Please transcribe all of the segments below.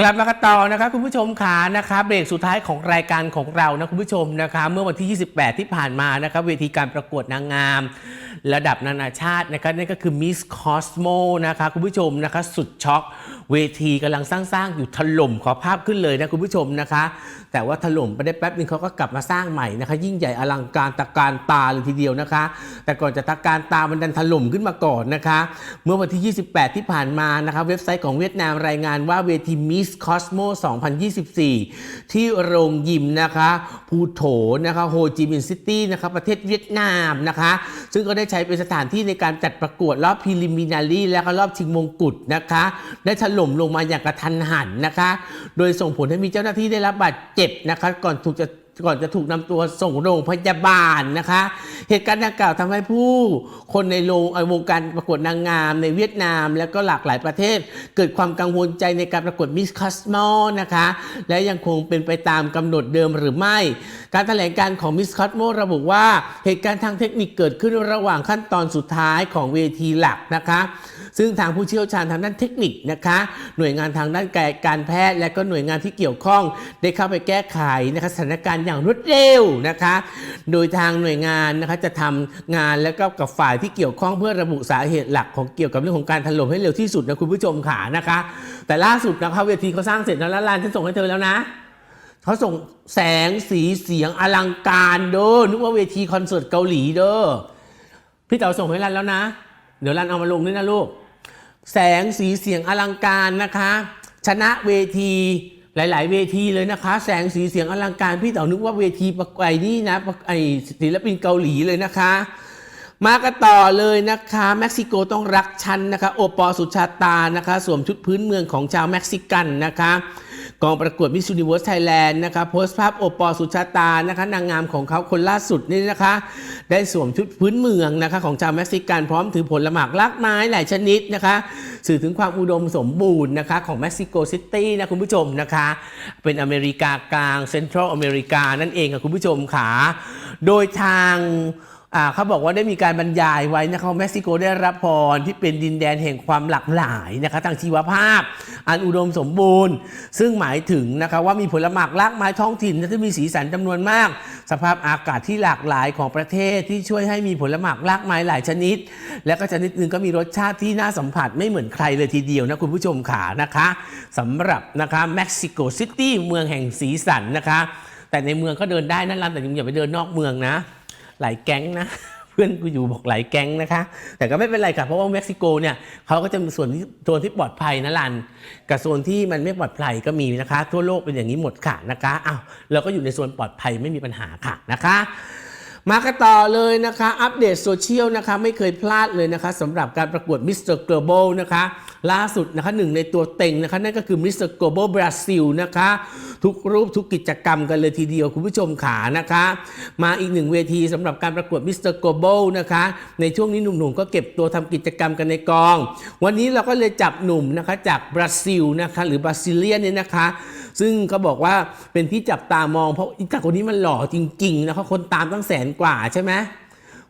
กลับมากันต่อนะคะคุณผู้ชมขานะคะเบรกสุดท้ายของรายการของเรานะคุณผู้ชมนะคะเมื่อวันที่ 28 ที่ผ่านมานะครับเวทีการประกวดนางงาม ระดับนานาชาตินะคะนั่นก็คือ Miss Cosmo นะคะคุณผู้ชมนะคะสุดช็อกเวทีกำลังสร้างๆอยู่ถล่มขอภาพขึ้นเลยนะคุณผู้ชมนะคะ แต่ว่าถล่มไปได้แป๊บนึงเขาก็กลับมาสร้างใหม่นะคะ ยิ่งใหญ่อลังการตะการตาเลยทีเดียวนะคะ แต่ก่อนจะตะการตามันดันถล่มขึ้นมาก่อนนะคะ เมื่อวันที่ 28 ที่ผ่านมานะคะเว็บไซต์ของเวียดนามรายงานว่าเวที Miss Cosmo 2024 ที่โรงยิมนะคะภูโถนะคะโฮจิมินห์ซิตี้นะคะประเทศเวียดนามนะคะ ซึ่งก็ได้ใช้เป็นสถานที่ในการจัดประกวดรอบพ r ลิมินารีและก็รอบชิงมงกุฎนะคะ ได้ถล่มลงมาอย่างกระทันหันนะคะ โดยส่งผลให้มีเจ้าหน้าที่ได้รับบาดเจ็บนะครับก่อนถูกจะ ก่อนจะถูกนำตัวส่งโรงพยาบาลนะคะ เหตุการณ์ดังกล่าวทำให้ผู้คนในโรงเอ่อวงการประกวดนางงามในเวียดนาม และก็หลากหลายประเทศ เกิดความกังวลใจในการประกวดมิสคัสมอนะคะ และยังคงเป็นไปตามกำหนดเดิมหรือไม่ การแถลงการของมิสคัสโมระบุว่าเหตุการณ์ทางเทคนิคเกิดขึ้นระหว่างขั้นตอนสุดท้ายของเวทีหลักนะคะ ซึ่งทางผู้เชี่ยวชาญทางด้านเทคนิคนะคะ หน่วยงานทางด้านการแพทย์ และก็หน่วยงานที่เกี่ยวข้อง ได้เข้าไปแก้ไขนะคะสถานการณ์อย่างรวดเร็วนะคะ โดยทางหน่วยงานนะคะจะทำงานแล้วก็กับฝ่ายที่เกี่ยวข้องเพื่อระบุสาเหตุหลักของเกี่ยวกับเรื่องของการถล่มให้เร็วที่สุดนะคุณผู้ชมขานะคะ แต่ล่าสุดนะคะเวทีเขาสร้างเสร็จแล้วแล้วลานฉันส่งให้เธอแล้วนะเขาส่งแสงสีเสียงอลังการเด้อนึกว่าเวทีคอนเสิร์ตเกาหลีเด้อพี่เต๋อส่งให้รันแล้วนะ เดี๋ยวรันเอามาลงด้วยนะลูก แสงสีเสียงอลังการนะคะ ชนะเวที หลาย ๆ เวทีเลยนะคะ แสงสีเสียงอลังการพี่เต๋อนึกว่าเวทีประไอนี่นะประไอศิลปินเกาหลีเลยนะคะ มากันต่อเลยนะคะเม็กซิโกต้องรักฉันนะคะ โอปอลสุชาตานะคะ สวมชุดพื้นเมืองของชาวเม็กซิกันนะคะ กองประกวดมิส s u นิเวิร์สไทยแลนด์นะคะโพสต์ภาพโอปอลสุชาตานะคะนางงามของเขาคนล่าสุดนี่นะคะ ได้สวมชุดพื้นเมืองนะคะของชาวเม็กซิกันพร้อมถือผลหมากลากไม้หลายชนิดนะคะ สื่อถึงความอุดมสมบูรณ์นะคะของเม็กซิโกซิตี้นะคุณผู้ชมนะคะ เป็นอเมริกากลางเซ็นทรัลอเมริกานั่นเองค่ะคุณผู้ชมค่ะโดยทาง เขาบอกว่าได้มีการบรรยายไว้นะคะว่าเม็กซิโกได้รับพรที่เป็นดินแดนแห่งความหลากหลายนะคะทางชีวภาพ อันอุดมสมบูรณ์ ซึ่งหมายถึงนะคะว่ามีผลหมากรากไม้ท้องถิ่นที่มีสีสันจำนวนมาก สภาพอากาศที่หลากหลายของประเทศที่ช่วยให้มีผลหมากรากไม้หลายชนิด และก็ชนิดหนึ่งก็มีรสชาติที่น่าสัมผัสไม่เหมือนใครเลยทีเดียวนะคุณผู้ชมขานะคะสำหรับนะคะเม็กซิโกซิตี้เมืองแห่งสีสันนะคะแต่ในเมืองก็เดินได้นั่นลันแต่อย่าไปเดินนอกเมืองนะ หลายแก๊งนะเพื่อนกูอยู่บอกหลายแก๊งนะคะ แต่ก็ไม่เป็นไรค่ะเพราะว่าเม็กซิโกเนี่ยเขาก็จะมีส่วนที่โซนที่ปลอดภัยนะลันกับโซนที่มันไม่ปลอดภัยก็มีนะคะ ทั่วโลกเป็นอย่างนี้หมดค่ะนะคะอ้าวเราก็อยู่ในโซนปลอดภัยไม่มีปัญหาค่ะนะคะ มากันต่อเลยนะคะ อัปเดตโซเชียลนะคะ ไม่เคยพลาดเลยนะคะสำหรับการประกวด Mr. Global นะคะ ล่าสุดนะคะหนึ่งในตัวเต็งนะคะ นั่นก็คือ Mr. Global Brazil นะคะ ทุกรูปทุกกิจกรรมกันเลยทีเดียวคุณผู้ชมขานะคะ มาอีกหนึ่งเวทีสำหรับการประกวด Mr. Global นะคะ ในช่วงนี้หนุ่มๆก็เก็บตัวทำกิจกรรมกันในกอง วันนี้เราก็เลยจับหนุ่มนะคะจากบราซิลนะคะหรือบราซิเลียนเนี่ยนะคะ ซึ่งเขาบอกว่าเป็นที่จับตามองเพราะอีจากคนนี้มันหล่อจริงๆนะคะคนตามตั้งแสนกว่าใช่ไหม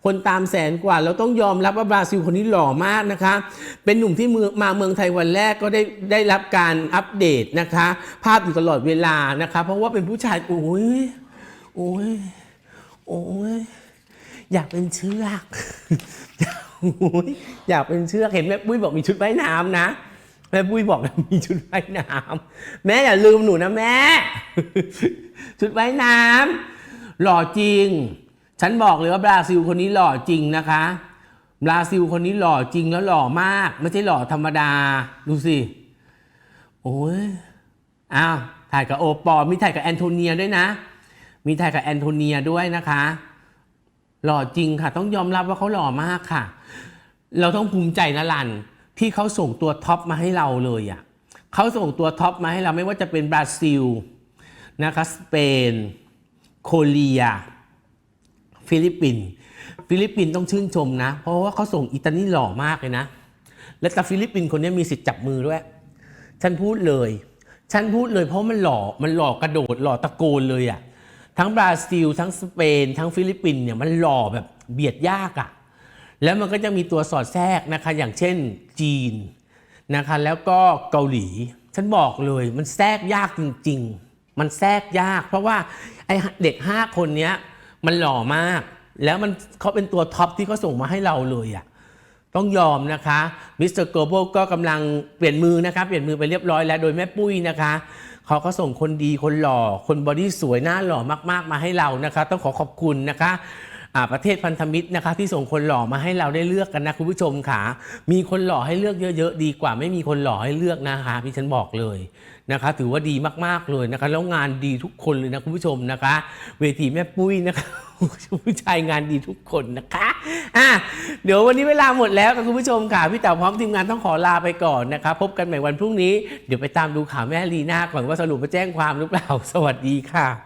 คนตามแสนกว่าเราต้องยอมรับว่าบราซิลคนนี้หล่อมากนะคะ เป็นหนุ่มที่มือมาเมืองไทยวันแรกก็ได้ได้รับการอัปเดตนะคะ ภาพอยู่ตลอดเวลานะคะ เพราะว่าเป็นผู้ชายโอ้ยโอ้ยโอ้ยอยากเป็นเชือกโอ้ยอยากเป็นเชือกเห็นแม่ปุ้ยบอกมีชุดว่ายน้ำนะ แม่ปุ้ยบอกมีชุดว่ายน้ำแม่อย่าลืมหนูนะแม่ ชุดว่ายน้ำหล่อจริง ฉันบอกเลยว่าบราซิลคนนี้หล่อจริงนะคะบราซิลคนนี้หล่อจริงแล้วหล่อมาก ไม่ใช่หล่อธรรมดา ดูสิโอ้ยอ้าวถ่ายกับโอปอมีถ่ายกับแอนโทเนียด้วยนะ มีถ่ายกับแอนโทเนียด้วยนะคะ หล่อจริงค่ะ ต้องยอมรับว่าเขาหล่อมากค่ะ เราต้องภูมิใจนะลัน ที่เขาส่งตัวท็อปมาให้เราเลยอะ่ะเขาส่งตัวท็อปมาให้เราไม่ว่าจะเป็นบราซิลนะคะสเปนโคเรีย ฟิลิปปินส์ฟิลิปปินส์ต้องชื่นชมนะ เพราะว่าเขาส่งอิตาลีหล่อมากเลยนะ และแต่ฟิลิปปินส์คนนี้มีสิทธิ์จับมือด้วย ฉันพูดเลย ฉันพูดเลยเพราะมันหล่อมันหล่อกระโดดหล่อตะโกนเลยอะ่ะทั้งบราซิล ทั้งสเปน ทั้งฟิลิปปินส์เนี่ยมันหล่อแบบเบียดยากอะ่ะ แล้วมันก็จะมีตัวสอดแทรกนะคะอย่างเช่นจีนนะคะแล้วก็เกาหลี ฉันบอกเลยมันแทรกยากจริง ๆ มันแทรกยาก เพราะว่าไอเด็ก 5 คนเนี้ยมันหล่อมาก แล้วมันเขาเป็นตัวท็อปที่เขาส่งมาให้เราเลยอะต้องยอมนะคะมิสเตอร์โกลบอลก็กำลังเปลี่ยนมือนะคะเปลี่ยนมือไปเรียบร้อยแล้วโดยแม่ปุ้ยนะคะเขาก็ส่งคนดีคนหล่อ คนบอดี้สวยหน้าหล่อมากๆมาให้เรานะคะ ต้องขอขอบคุณนะคะ ประเทศพันธมิตรนะคะ ที่ส่งคนหล่อมาให้เราได้เลือกกันนะคุณผู้ชมค่ะ มีคนหล่อให้เลือกเยอะ ๆ ดีกว่า ไม่มีคนหล่อให้เลือกนะคะพี่ฉันบอกเลยนะคะ ถือว่าดีมากๆเลยนะคะ แล้วงานดีทุกคนเลยนะคุณผู้ชมนะคะ เวทีแม่ปุ้ยนะคะผู้ชายงานดีทุกคนนะคะอะเดี๋ยววันนี้เวลาหมดแล้วค่ะคุณผู้ชมค่ะ พี่เต๋าพร้อมทีมงานต้องขอลาไปก่อนนะคะ พบกันใหม่วันพรุ่งนี้ เดี๋ยวไปตามดูข่าวแม่ลีน่าก่อนว่าสรุปมาแจ้งความหรือเปล่า สวัสดีค่ะ